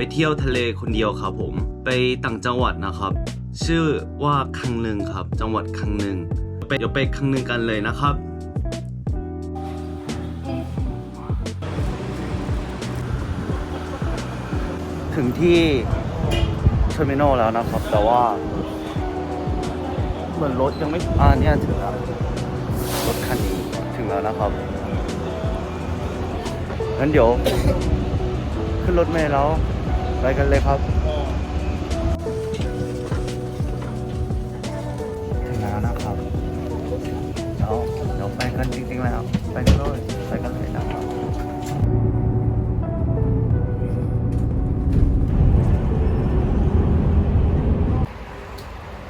ไปเที่ยวทะเลคนเดียวครับผม ไปต่างจังหวัดนะครับ ชื่อว่าคังหนึ่งครับ จังหวัดคังหนึ่งไปเดี๋ยวไปคังหนึ่งกันเลยนะครับถึงที่เทอร์มินอลแล้วนะครับ แต่ว่า เหมือนรถยังไม่อ่าเนี่ยถึงแล้วรถคันนี้ถึงแล้วนะครับงั้นเดี๋ยว ขึ้นรถเมล์แล้ว ไปกันเลยครับถึงแล้วนะครับเดี๋ยวเดี๋ยวไปกันจริงๆแล้ว ไปกันเลยไปกันเลยนะครับ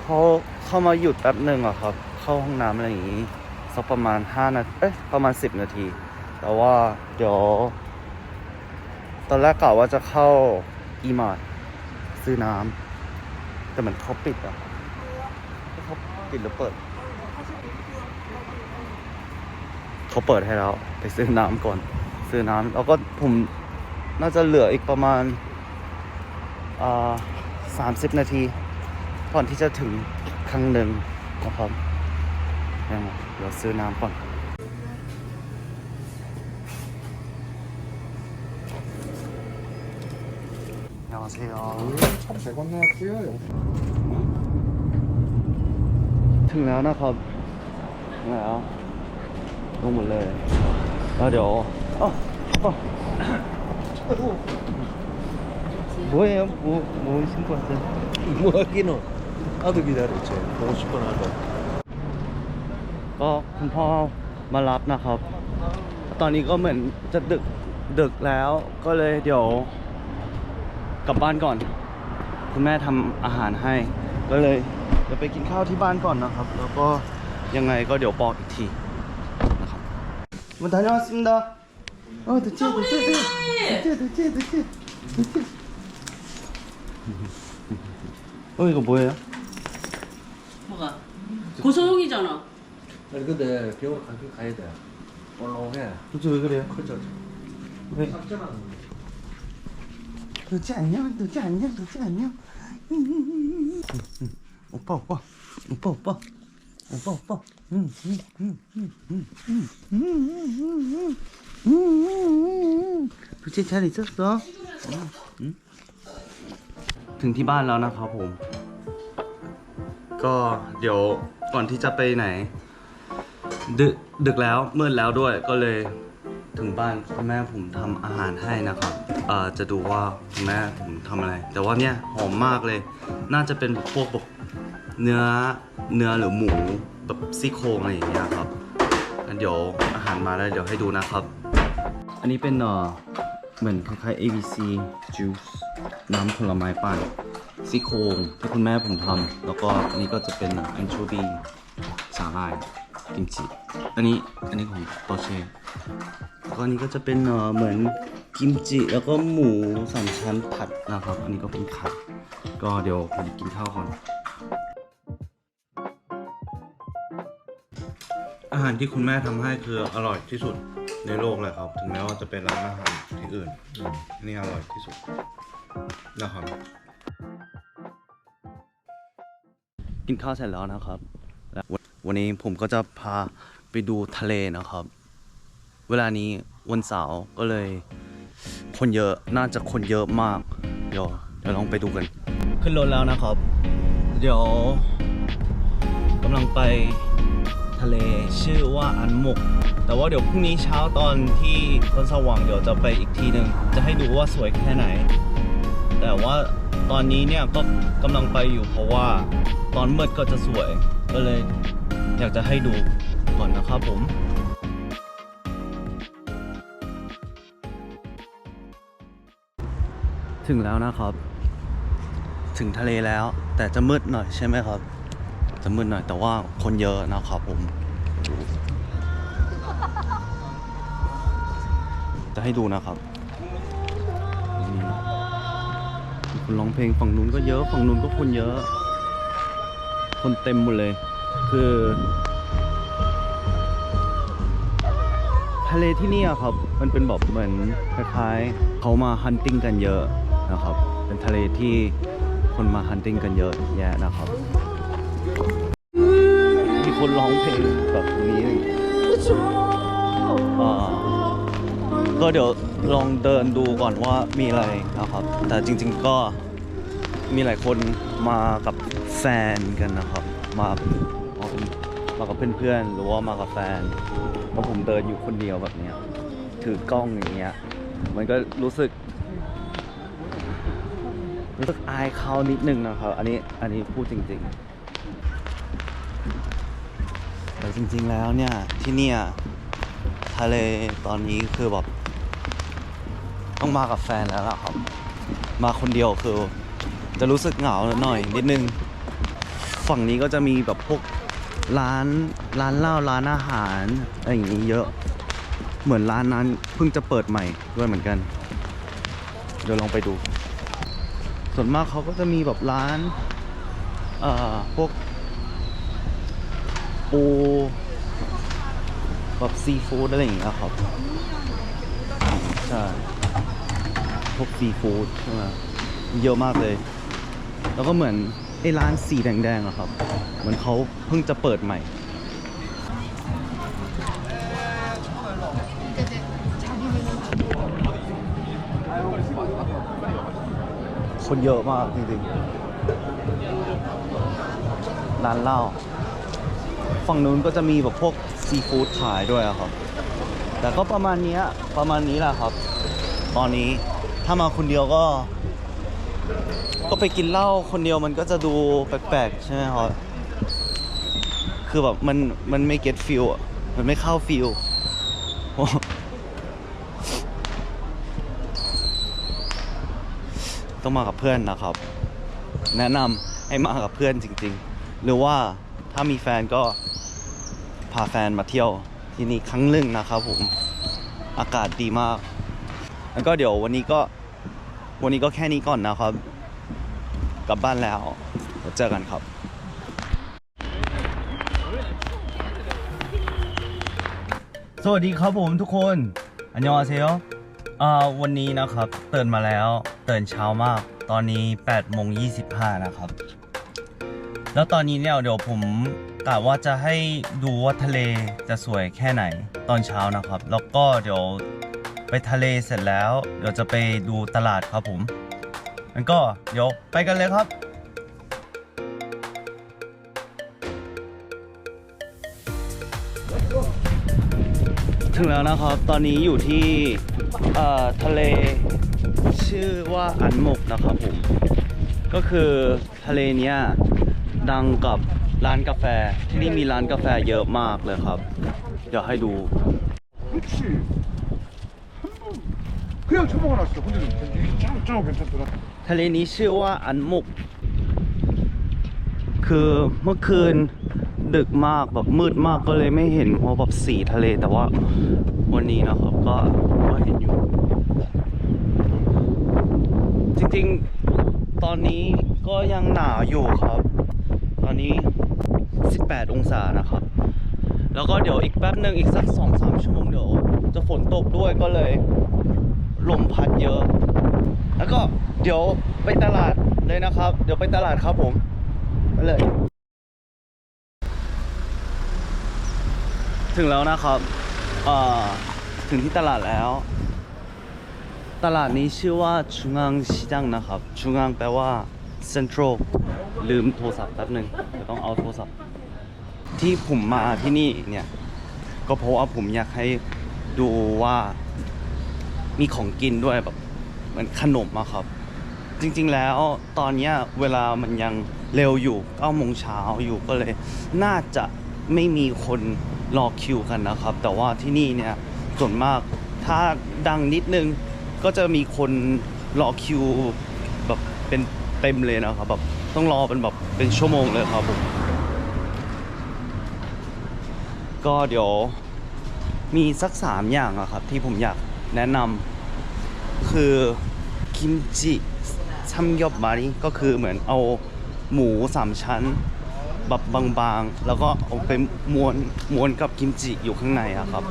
เขาเข้ามาหยุดแป๊บหนึ่งอะครับ เข้าห้องน้ำอะไรอย่างนี้สักประมาณ5นาทีเอ๊ะประมาณ 10 นาที แต่ว่าเดี๋ยวตอนแรกกะว่าจะเข้า อีมาร์ทซื้อน้ำแต่เหมือนเขาปิดอะเขาปิดหรือเปิดเขาเปิดให้แล้ว ไปซื้อน้ำก่อน ซื้อน้ำแล้วก็ผมน่าจะเหลืออีกประมาณอ่าสามสิบนาที ก่อนที่จะถึงครั้งหนึ่งนะครับยังไงเดี๋ยวซื้อน้ำก่อน 안녕하세요. 참 잘 건너왔고요. ถึงแล้วนะครับถึงแล้วลงหมดเลย แล้วเดี๋ยวอ๋ออ๋อ 뭐예요? 뭐, 뭐 신고 왔어요? 뭐 하기는 아들 기다렸지. 보고 싶어 나도. ก็คุณพ่อมารับนะครับ ตอนนี้ก็เหมือนจะดึกดึกแล้ว ก็เลยเดี๋ยว กลับบ้านก่อน คุณแม่ทำอาหารให้ ก็เลยเดี๋ยวไปกินข้าวที่บ้านก่อนนะครับ แล้วก็ยังไงก็เดี๋ยวบอกอีกทีนะครับมา다녀왔습니다 어, 됐지, 됐지, 됐지, 됐지, 됐지, 됐지. 어, 이거 뭐예요? 뭐가? 고소용이잖아. 아니 근데 병원 가긴 가야 돼. 올라오게. 도대체 왜 그래요? 커져. 왜? 삭제하 누지 안녕 누지 안녕 누지 안녕 오빠 오빠 오빠 오빠 오빠 오빠 누지 잘 있었 어? 응? ถึงที่บ้านแล้วนะครับผม ก็เดี๋ยวก่อนที่จะไปไหน ดึกดึกแล้วมืดแล้วด้วยก็เลยถึงบ้านคุณแม่ผมทำอาหารให้นะครับจะดูว่า แม่ผมทำอะไร แต่ว่าเนี่ยหอมมากเลย น่าจะเป็นพวกแบบเนื้อเนื้อหรือหมูแบบซี่โครงอะไรอย่างเงี้ยครับงั้นเดี๋ยวอาหารมาแล้วเดี๋ยวให้ดูนะครับ อันนี้เป็นเอ่อเหมือนคล้ายๆ ABC juice น้ำผลไม้ปั่นซี่โครงที่คุณแม่ผมทำแล้วก็อันนี้ก็จะเป็นแอนโชบีสาหร่ายกิมจิอันนี้อันนี้ของโตเช่แล้วก็อันนี้ก็จะเป็นเอ่อเหมือน กิมจิแล้วก็หมูสามชั้นผัดนะครับ อันนี้ก็เป็นผัด ก็เดี๋ยวผมกินข้าวก่อน อาหารที่คุณแม่ทำให้คืออร่อยที่สุดในโลกเลยครับ ถึงแม้ว่าจะเป็นร้านอาหารที่อื่นอืมนี่อร่อยที่สุดนะครับ กินข้าวเสร็จแล้วนะครับและวันวันนี้ผมก็จะพาไปดูทะเลนะครับ เวลานี้วันเสาร์ก็เลย คนเยอะน่าจะคนเยอะมาก เดี๋ยวเดี๋ยวลองไปดูกัน ขึ้นรถแล้วนะครับ เดี๋ยวกำลังไปทะเลชื่อว่าอันหมกแต่ว่าเดี๋ยวพรุ่งนี้เช้าตอนที่ตอนสว่างเดี๋ยวจะไปอีกทีหนึ่งจะให้ดูว่าสวยแค่ไหน แต่ว่าตอนนี้เนี่ยก็กำลังไปอยู่เพราะว่าตอนมืดก็จะสวย ก็เลยอยากจะให้ดูก่อนนะครับผม ถึงแล้วนะครับ ถึงทะเลแล้ว แต่จะมืดหน่อยใช่ไหมครับ จะมืดหน่อยแต่ว่าคนเยอะนะครับผม จะให้ดูนะครับคนร้องเพลงฝั่งนู้นก็เยอะฝั่งนู้นก็คนเยอะ คนเต็มหมดเลย คือ ทะเลที่นี่อะครับ มันเป็นแบบเหมือนคล้ายๆเขามาฮันติ n งกันเยอะะครับเป็นทะเลที่คนมาฮันติ n งกันเยอะแยะนะครับ มีคนร้องเพลงแบบนี้อ่าก็เดี๋ยวลองเดินดูก่อนว่ามีอะไรนะครับ แต่จริง ๆก็มีหลายคนมากับแฟนกันนะครับ มามาเป็นมากับเพื่อนๆหรือว่ามากับแฟนแล้วผมเดินอยู่คนเดียวแบบเนี้ยถือกล้องอย่างเงี้ยมันก็รู้สึก รู้สึกอายเขานิดนึงนะครับ อันนี้อันนี้พูดจริงๆแต่จริงๆแล้วเนี่ย ที่เนี่ยทะเลตอนนี้คือแบบต้องมากับแฟนแล้วล่ะครับ มาคนเดียวคือ จะรู้สึกเหงาหน่อยนิดนึง ฝั่งนี้ก็จะมีแบบพวกร้านร้านเหล้าร้านอาหารอะไรอย่างนี้เยอะ เหมือนร้านนั้นเพิ่งจะเปิดใหม่ด้วยเหมือนกัน เดี๋ยวลองไปดู ส่วนมากเขาก็จะมีแบบร้านเอ่อพวกปูแบบซีฟู้ดอะไรอย่างเงี้ยครับใช่พวกซีฟู้ดใช่ไหมเยอะมากเลย แล้วก็เหมือนไอ้ร้านสีแดงๆอะครับ เหมือนเขาเพิ่งจะเปิดใหม่ คนเยอะมากจริงๆ ร้านเหล้า ฝั่งนู้นก็จะมีแบบพวกซีฟู้ดขายด้วยอะครับ แต่ก็ประมาณนี้ประมาณนี้แหละครับ ตอนนี้ถ้ามาคนเดียวก็ ก็ไปกินเหล้าคนเดียวมันก็จะดูแปลกๆ ใช่ไหมครับ คือแบบมันมันไม่เก็ตฟิลอะมันไม่เข้าฟิล ต้องมากับเพื่อนนะครับ แนะนำให้มากับเพื่อนจริง ๆ หรือว่าถ้ามีแฟนก็พาแฟนมาเที่ยวที่นี่ครั้งหนึ่งนะครับผมอากาศดีมาก แล้วก็เดี๋ยววันนี้ก็วันนี้ก็แค่นี้ก่อนนะครับ กลับบ้านแล้วเดี๋ยวเจอกันครับสวัสดีครับผมทุกคน อันยองอาเซโย อ่าวันนี้นะครับตื่นมาแล้วตื่นเช้ามาก ตอนนี้8โมงยีนะครับ แล้วตอนนี้เนี่ยเดี๋ยวผมกะว่าจะให้ดูว่าทะเลจะสวยแค่ไหนตอนเช้านะครับ แล้วก็เดี๋ยวไปทะเลเสร็จแล้ว เดี๋ยวจะไปดูตลาดครับผมงั้นก็เดี๋ยวไปกันเลยครับ ถึงแล้วนะครับ ตอนนี้อยู่ที่เอ่อทะเลชื่อว่าอันหมกนะครับผม ก็คือทะเลเนี้ยดังกับร้านกาแฟ ที่นี่มีร้านกาแฟเยอะมากเลยครับ เดี๋ยวให้ดู 그렇지. 그냥 처먹어 놨어. 근데 이게 짱, 짱 괜찮더라. ทะเลนี้ชื่อว่าอันมุก คือเมื่อคืนดึกมากแบบมืดมากก็เลยไม่เห็นว่าแบบสีทะเลแต่ว่าวั นี้นะครับก็ก็เห็นอยู่ จริงๆตอนนี้ก็ยังหนาวอยู่ครับ ตอนนี้ 18 องศานะครับ แล้วก็เดี๋ยวอีกแป๊บหนึ่งอีกสัก 2-3 ชั่วโมงเดี๋ยวจะฝนตกด้วยก็เลยลมพัดเยอะ แล้วก็เดี๋ยวไปตลาดเลยนะครับ เดี๋ยวไปตลาดครับผมไปเลย ถึงแล้วนะครับ อ่า ถึงที่ตลาดแล้ว ตลาดนี้ชื่อว่าชุงังชิจังนะครับชุงังแปลว่า central ลืมโทรศัพท์แป๊บหนึ่งเดี๋ยวต้องเอาโทรศัพท์ ที่ผมมาที่นี่เนี่ย ก็เพราะว่าผมอยากให้ดูว่ามีของกินด้วยแบบเหมือนขนมอะครับ จริงๆแล้วตอนเนี้ยเวลามันยังเร็วอยู่9โมงเช้าอยู่ก็เลย น่าจะไม่มีคนรอคิวกันนะครับ แต่ว่าที่นี่เนี่ย ส่วนมาก ถ้าดังนิดนึงก็จะมีคนรอคิวแบบเป็นเต็มเลยนะครับแบบต้องรอเป็นแบบเป็นชั่วโมงเลยครับผมก็เดี๋ยวมีสักสามอย่างอะครับ ที่ผมอยากแนะนำคือกิมจิชัมยอบมาริก็คือเหมือนเอาหมูสามชั้น แบบบางๆ แล้วก็เอาไปม้วนม้วนกับกิมจิอยู่ข้างในอะครับ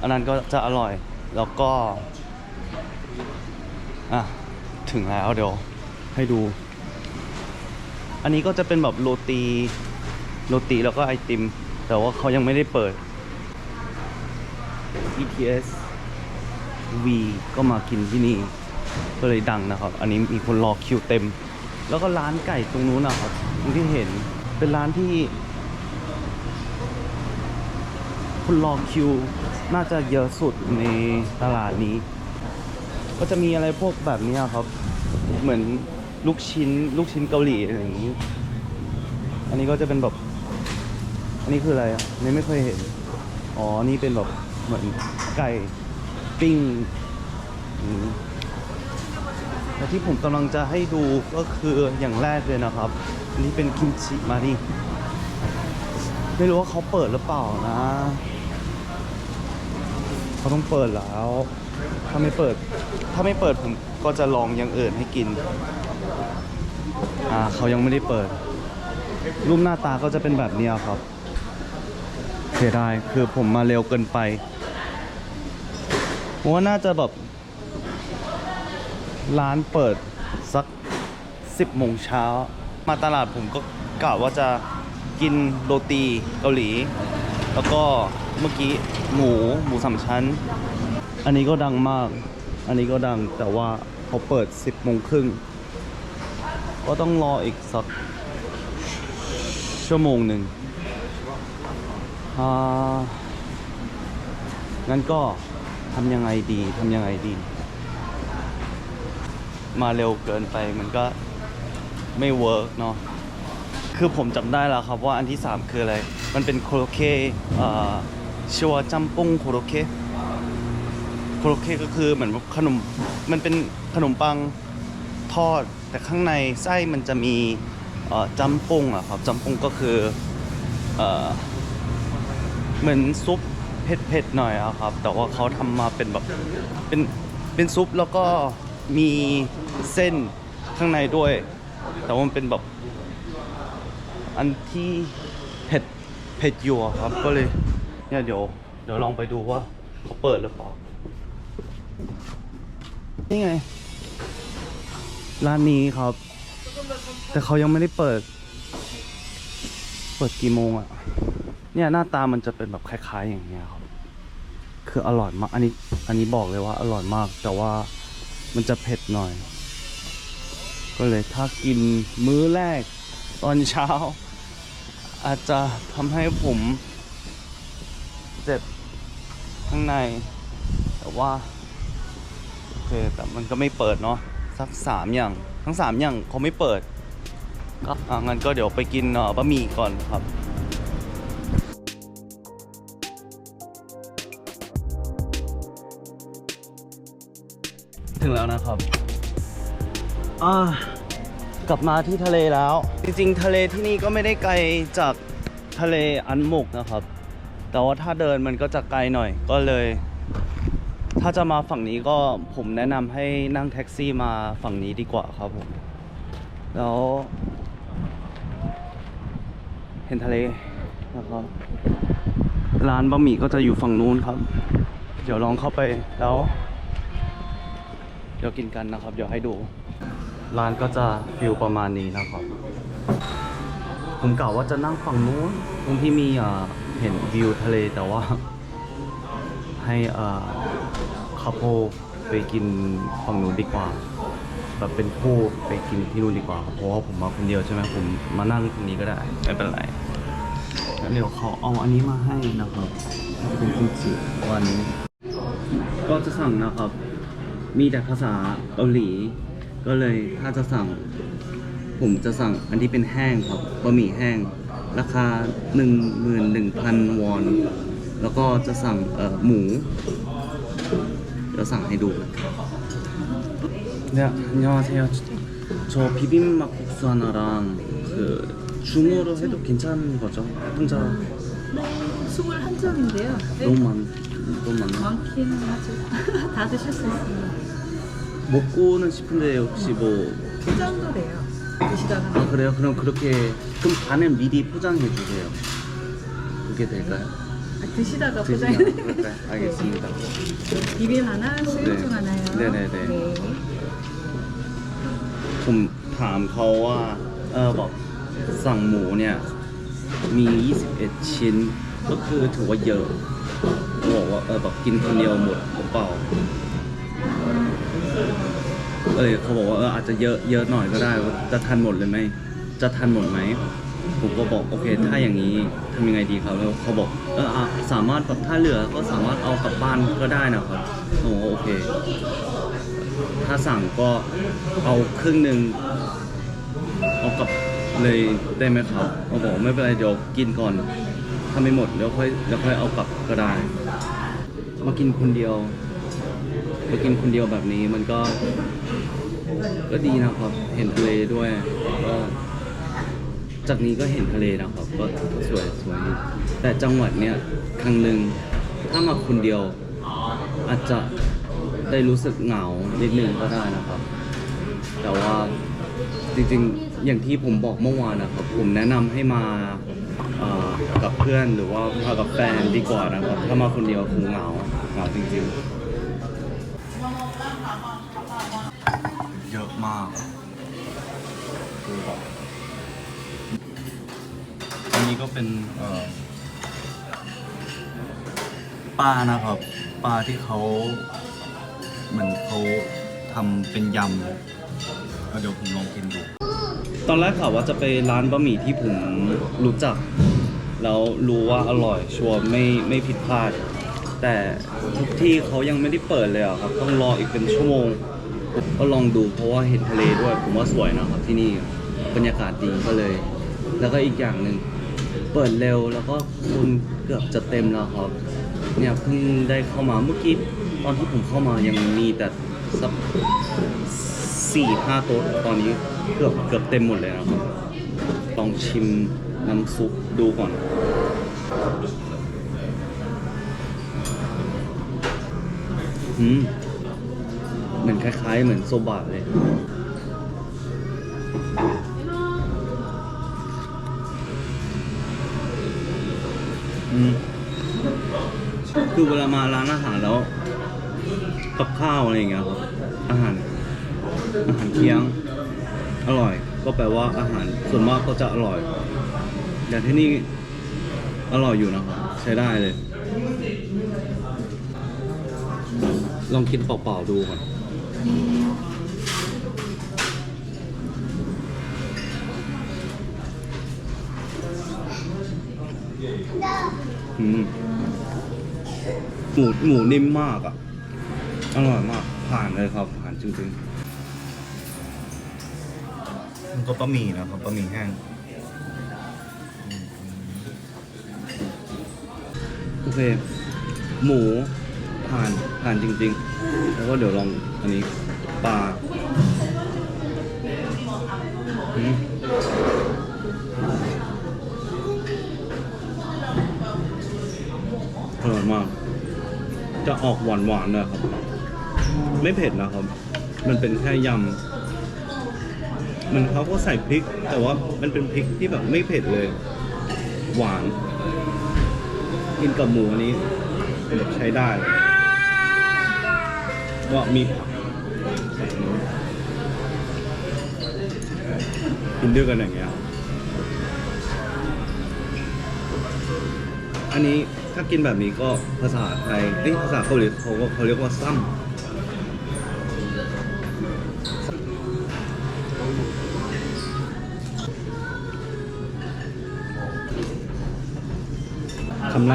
อันนั้นก็จะอร่อยแล้วก็อะถึงแล้วเดี๋ยวให้ดู อันนี้ก็จะเป็นแบบโรตีโรตีแล้วก็ไอติม แต่ว่าเขายังไม่ได้เปิด BTS V ก็มากินที่นี่ก็เลยดังนะครับ อันนี้มีคนรอคิวเต็ม แล้วก็ร้านไก่ตรงนู้นนะครับตรงที่เห็น เป็นร้านที่คนรอคิว น่าจะเยอะสุดในตลาดนี้ ก็จะมีอะไรพวกแบบนี้ครับ เหมือนลูกชิ้น ลูกชิ้นเกาหลีอะไรอย่างนี้ อันนี้ก็จะเป็นแบบ อันนี้คืออะไรอะนี่ไม่เคยเห็น อ๋อ นี่เป็นแบบเหมือนไก่ปิ้งอืม ที่ผมกำลังจะให้ดูก็คืออย่างแรกเลยนะครับนนี้เป็นกิมจิมาดิไม่รู้ว่าเขาเปิดหรือเปล่านะ เขาต้องเปิดแล้ว ถ้าไม่เปิด ถ้าไม่เปิดผมก็จะลองอย่างอื่นให้กิน อ่าเขายังไม่ได้เปิด รูปหน้าตาก็จะเป็นแบบนี้ครับเสียดายคือผมมาเร็วเกินไปผมว่าน่าจะแบบ ร้านเปิดสัก 10โมงเช้า มาตลาดผมก็กะว่าจะกินโรตีเกาหลี แล้วก็เมื่อกี้หมูหมูสามชั้น อันนี้ก็ดังมาก อันนี้ก็ดังแต่ว่าเขาเปิด 10โมงครึ่งก็ต้องรออีกสัก ชั่วโมงหนึ่งอ่างั้นก็ทำยังไงดีทำยังไงดี มาเร็วเกินไปมันก็ไม่เวิร์กเนาะคือผมจำได้แล้วครับว่าอันที่ 3 คืออะไร มันเป็นโคโรเคเอ่อชื่อว่าจัมปุ้งโคโรเคโคโรเคก็คือเหมือนขนมมันเป็นขนมปังทอด แต่ข้างในไส้มันจะมีจัมปุ้งอะครับจัมปุ้งก็คือเอ่อเหมือนซุปเผ็ดๆหน่อยอะครับ แต่ว่าเขาทำมาเป็นแบบเป็นเป็นซุปแล้วก็ มีเส้นข้างในด้วย แต่ว่ามันเป็นแบบอันที่เผ็ดเผ็ดยู่อะครับก็เลยเนี่ยเดี๋ยวเดี๋ยวลองไปดูว่าเขาเปิดหรือเปล่านี่ไง ร้านนี้ครับ แต่เขายังไม่ได้เปิด เปิดกี่โมงอะเนี่ยหน้าตามันจะเป็นแบบคล้าย ๆ อย่างเงี้ยครับ คืออร่อยมาก อันนี้ อันนี้บอกเลยว่าอร่อยมาก แต่ว่า มันจะเผ็ดหน่อย ก็เลยถ้ากินมื้อแรกตอนเช้า อาจจะทำให้ผม เจ็บข้างใน แต่ว่า โอเค แต่มันก็ไม่เปิดเนาะสักสามอย่างทั้งสามอย่างเขาไม่เปิดก็งั้นก็เดี๋ยวไปกินเอ่อบะหมี่ก่อนครับ แล้วนะครับอ่ากลับมาที่ทะเลแล้ว จริงๆ ทะเลที่นี่ก็ไม่ได้ไกลจากทะเลอันหมกนะครับ แต่ว่าถ้าเดินมันก็จะไกลหน่อยก็เลย ถ้าจะมาฝั่งนี้ก็ผมแนะนำให้นั่งแท็กซี่มาฝั่งนี้ดีกว่าครับผมแล้วเห็นทะเลนะครับร้านบะหมี่ก็จะอยู่ฝั่งนู้นครับ เดี๋ยวลองเข้าไปแล้ว เดี๋ยวกินกันนะครับ เดี๋ยวให้ดู ร้านก็จะฟิลประมาณนี้นะครับ ผมกล่าวว่าจะนั่งฝั่งนู้นตรงที่มีเห็นวิวทะเลแต่ว่า ให้คาโพไปกินฝั่งนู้นดีกว่าแบบเป็นคู่ไปกินที่นู่นดีกว่าเพราะว่าผมมาคนเดียวใช่ไหมผมมานั่งตรงนี้ก็ได้ไม่เป็นไรแล้วเดี๋ยวเขาเอาอันนี้มาให้นะครับเป็นกิมจิวันนี้ก็จะสั่งนะครับ มีแต่ภาษาเกาหลี ก็เลยถ้าจะสั่ง ผมจะสั่งอันที่เป็นแห้งครับบะหมี่แห้ง ราคา 11,000 วอน แล้วก็จะสั่งเอ่อหมู เดี๋ยวสั่งให้ดูกันครับเนี่ย안녕하세요 저 비빔막 국수 하나랑 그 중으로 해도 괜찮은 거죠? 혼자 네, 21점인데요. 너무 많 너무 많나? 많기는 하죠. 다 드실 수 있습니다. 먹고는 싶은데 혹시 뭐 그 정도 돼요. 드시다가 아 그래요? 그럼 그렇게 그럼 반은 미리 포장해 주세요. 그게 될까요? 아, 드시다가 드시면 포장해 그럴까요? 알겠습니다. 비빔 하나, 수육중 네. 하나요. 네네네. 네. ผมถามเขาว่า เออบอกสั่งหมูเนี่ย มี 21 ชิ้น ก็คือถือว่าเยอะเขาบอกว่าเออแบบกินคนเดียวหมดหรือเปล่า เออเขาบอกว่าเอออาจจะเยอะเยอะหน่อยก็ได้ว่าจะทันหมดเลยไหมจะทันหมดไหมผมก็บอกโอเคถ้าอย่างนี้ทำยังไงดีครับแล้วเขาบอกเอออะสามารถแบบถ้าเหลือก็สามารถเอากลับบ้านก็ได้นะครับโอ้โอเค ถ้าสั่งก็เอาครึ่งหนึ่งเอากลับเลยได้ไหมครับเขาบอกไม่เป็นไรเดี๋ยวกินก่อนถ้าไม่หมดเดี๋ยวค่อยเดี๋ยวค่อยเอากลับก็ได้ มากินคนเดียว มากินคนเดียวแบบนี้มันก็ ก็ดีนะครับ เห็นทะเลด้วยก็จากนี้ก็เห็นทะเลนะครับ ก็สวยสวยดีแต่จังหวัดเนี้ยครั้งหนึ่งถ้ามาคนเดียว อาจจะได้รู้สึกเหงานิดนึงก็ได้นะครับ แต่ว่าจริงๆ อย่างที่ผมบอกเมื่อวานนะครับ ผมแนะนำให้มาเอ่อกับเพื่อนหรือว่ามากับแฟนดีกว่านะครับ ถ้ามาคนเดียวคงเหงาเหงาจริงๆ เยอะมากคือแบบอันนี้ก็เป็นเอ่อปลานะครับปลาที่เขาเหมือนเขาทำเป็นยำเอาเดี๋ยวผมลองกินดู ตอนแรกข่าวว่าจะไปร้านบะหมี่ที่ผมรู้จัก แล้วรู้ว่าอร่อยชัวร์ไม่ไม่ผิดพลาด แต่ทุกที่เขายังไม่ได้เปิดเลยอะครับ ต้องรออีกเป็นชั่วโมง ก็ลองดูเพราะว่าเห็นทะเลด้วย ผมว่าสวยนะครับที่นี่บรรยากาศดีก็เลย แล้วก็อีกอย่างหนึ่งเปิดเร็วแล้วก็คนเกือบจะเต็มแล้วครับเนี่ยเพิ่งได้เข้ามาเมื่อกี้ตอนที่ผมเข้ามายังมีแต่สักสี่ห้าโต๊ะตอนนี้เกือบเกือบเต็มหมดเลยนะครับ ลองชิมน้ำซุปดูก่อนอืม มือนคล้ายๆ เหมือนโซบะเลย อืมคือเวลามาร้านอาหารแล้วกับข้าวอะไรอย่างเงี้ยครับ อาหาร อาหารเคียง อร่อย ก็แปลว่าอาหารส่วนมากก็จะอร่อย แต่ที่นี่อร่อยอยู่นะครับ ใช้ได้เลย ลองกินเปล่าๆดูก่อน อืมหมูหมูนิ่มมากอะ อร่อยมาก ผ่านเลยครับ ผ่านจริงๆมันก็บะหมี่นะครับบะหมี่แห้งอืมโอเค หมูผ่านผ่านจริง ๆ แล้วก็เดี๋ยวลอง อันนี้ปลาอืมอร่อยมาก จะออกหวานหวานๆนะครับ ไม่เผ็ดนะครับ มันเป็นแค่ยำ มันเขาก็ใส่พริก แต่ว่ามันเป็นพริกที่แบบไม่เผ็ดเลย หวาน กินกับหมูอันนี้แบบใช้ได้เลย ก็มีผักกินด้วยกันอย่างเงี้ย อันนี้ถ้ากินแบบนี้ก็ภาษาไทยเอ้ยภาษาเกาหลีเขาก็เขาเรียกว่าซ้ำคำแร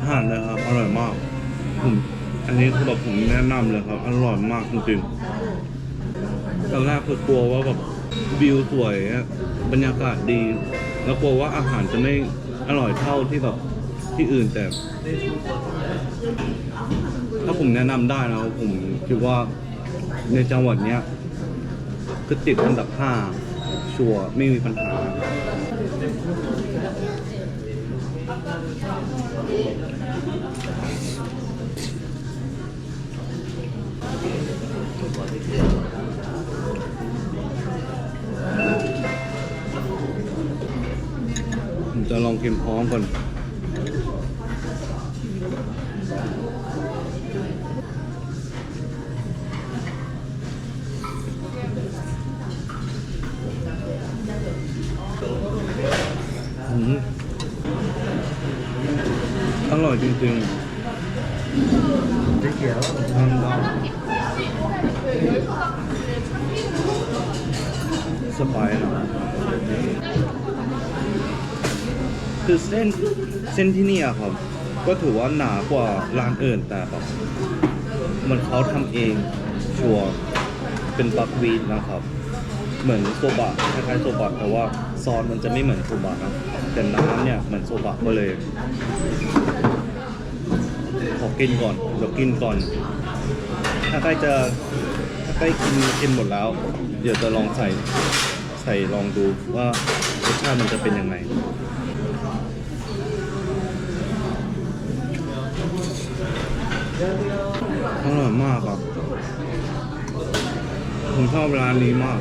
อาหารเลยครับ อร่อยมากผมอันนี้คือแบบผมแนะนำเลยครับ อร่อยมากจริงๆตอนแรกคือกลัวว่าแบบวิวสวยบรรยากาศดี แล้วกลัวว่าอาหารจะไม่อร่อยเท่าที่แบบที่อื่นแต่ ถ้าผมแนะนำได้นะผมคิดว่า ในจังหวัดเนี้ยคือติดอันดับห้าชัวร์ไม่มีปัญหา ผมจะลองกินพร้อมก่อน เส้นที่นี่อะครับ ก็ถือว่าหนากว่าร้านอื่นแต่แบบมันเขาทำเองชัวร์เป็นบักวีดนะครับ เหมือนโซบะคล้ายๆโซบะแต่ว่าซอสมันจะไม่เหมือนโซบะนะแต่น้ำเนี่ยเหมือนโซบะก็เลย ขอกินก่อนเดี๋ยวกินก่อน ถ้าใกล้จะถ้าใกล้กินกินหมดแล้ว เดี๋ยวจะลองใส่ใส่ลองดูว่ารสชาติมันจะเป็นยังไง อร่อยมากครับ ผมชอบร้านนี้มาก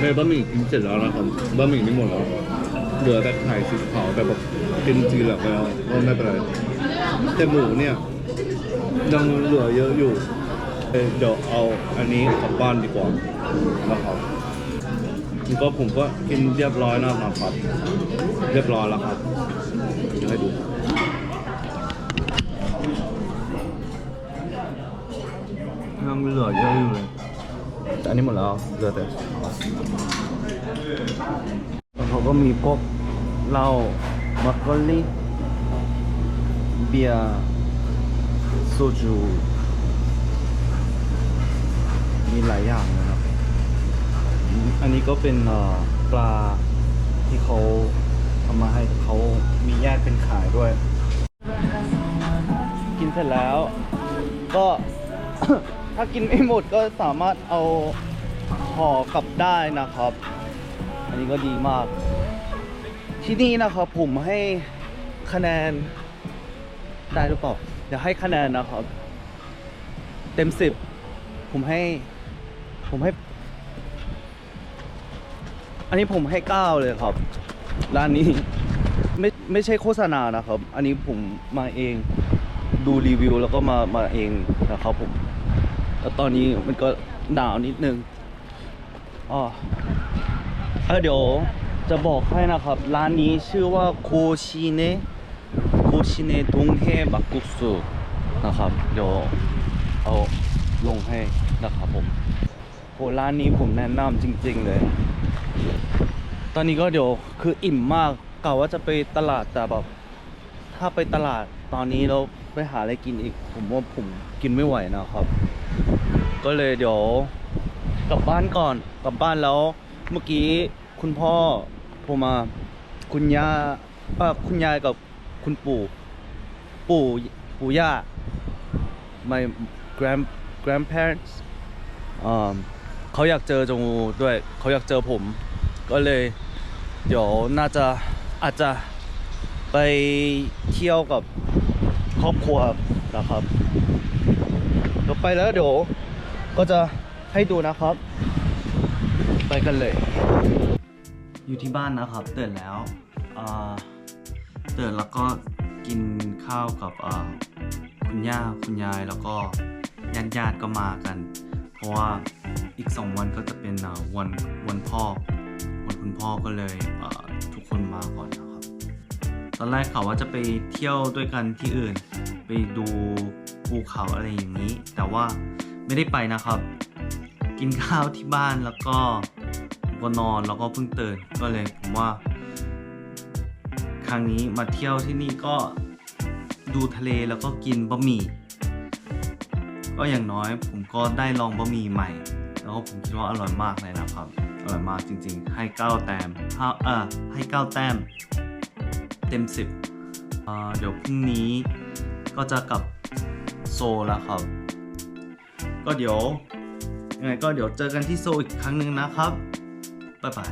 ในบะหมี่กินเสร็จแล้วนะครับบะหมี่นี่หมดแล้ว เหลือแต่ไข่สีขาวแต่แบบกินจีหลักแล้วก็ไม่เป็นไรแต่หมูเนี่ยยังเหลือเยอะอยู่เเดี๋ยวเอาอันนี้กลับบ้านดีกว่านะครับนี่ก็ผมก็กินเรียบร้อยนะครับ เรียบร้อยแล้วครับให้ดูยังเหลือเยอะอยู่เลยแต่อันนี้หมดแล้วเหลือแต่ ก็มีพวกเหล้ามักกะลีเบียร์โซจูมีหลายอย่างนะครับ อันนี้ก็เป็นปลาที่เขาทำมาให้เขามีแยกเป็นขายด้วย กินเสร็จแล้วก็ถ้ากินไม่หมดก็สามารถเอาห่อกลับได้นะครับ อันนี้ก็ดีมาก ที่นี่นะครับผมให้คะแนนได้หรือเปล่าเดี๋ยวให้คะแนนนะครับ เต็มสิบผมให้ ผมให้ อันนี้ผมให้เก้าเลยครับ ร้านนี้ไม่ไม่ใช่โฆษณานะครับ อันนี้ผมมาเองดูรีวิวแล้วก็มามาเองนะครับผมแล้วตอนนี้มันก็หนาวนิดนึงอ๋อเออเดี๋ยว จะบอกให้นะครับ ร้านนี้ชื่อว่าโคชิเนะโคชิเนะดงเฮบักกุสุนะครับเดี๋ยวเอาลงให้นะครับผมโหร้านนี้ผมแนะนำจริง ๆ เลย ตอนนี้ก็เดี๋ยวคืออิ่มมากกะว่าจะไปตลาดแต่แบบถ้าไปตลาดตอนนี้แล้วไปหาอะไรกินอีก ผมว่าผมกินไม่ไหวนะครับ ก็เลยเดี๋ยวกลับบ้านก่อนกลับบ้านแล้วเมื่อกี้คุณพ่อ โทรมาคุณย่าเอ่อคุณยายกับคุณปู่ ปู่ปู่ย่า my grand grandparents อ่าเขาอยากเจอจงูด้วยเขาอยากเจอผม ก็เลย เดี๋ยวน่าจะอาจจะไปเที่ยวกับครอบครัวนะครับเดี๋ยวไปแล้วเดี๋ยวก็จะให้ดูนะครับ ไปกันเลย อยู่ที่บ้านนะครับตื่นแล้วตื่นแล้วก็กินข้าวกับคุณย่าคุณยายแล้วก็ญาติญาติก็มากัน เพราะว่าอีกสองวันก็จะเป็นวันวันพ่อวันคุณพ่อก็เลยทุกคนมาก่อนนะครับ ตอนแรกเขาว่าจะไปเที่ยวด้วยกันที่อื่น ไปดูภูเขาอะไรอย่างนี้ แต่ว่าไม่ได้ไปนะครับ กินข้าวที่บ้านแล้วก็ ก็นอนแล้วก็เพิ่งตื่นก็เลยผมว่า ครั้งนี้มาเที่ยวที่นี่ก็ดูทะเลแล้วก็กินบะหมี่ ก็อย่างน้อยผมก็ได้ลองบะหมี่ใหม่ แล้วก็ผมคิดว่าอร่อยมากเลยนะครับ อร่อยมากจริงๆ ให้9แต้มห้เอ่อให้9แต้ม เต็ม10อ่าเดี๋ยวพรุ่งนี้ก็จะกลับโซแล้วครับ ก็เดี๋ยวยังไงก็เดี๋ยวเจอกันที่โซอีกครั้งหนึ่งนะครับ บ๊ายบาย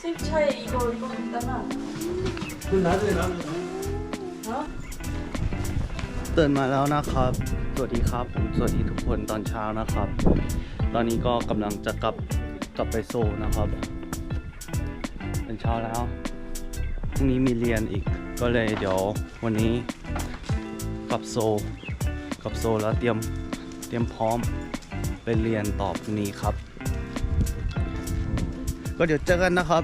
수입차에 이거 이거 갖다가 ตื่นมาแล้วนะครับ สวัสดีครับ ผมสวัสดีทุกคนตอนเช้านะครับ ตอนนี้ก็กำลังจะกลับกลับไปโซนะครับเป็นเช้าแล้วพรุ่งนี้มีเรียนอีก ก็เลยเดี๋ยววันนี้กลับโซกลับโซแล้วเตรียมเตรียมพร้อม เรียนต่อพรุ่งนี้ครับ ก็เดี๋ยวเจอกันนะครับ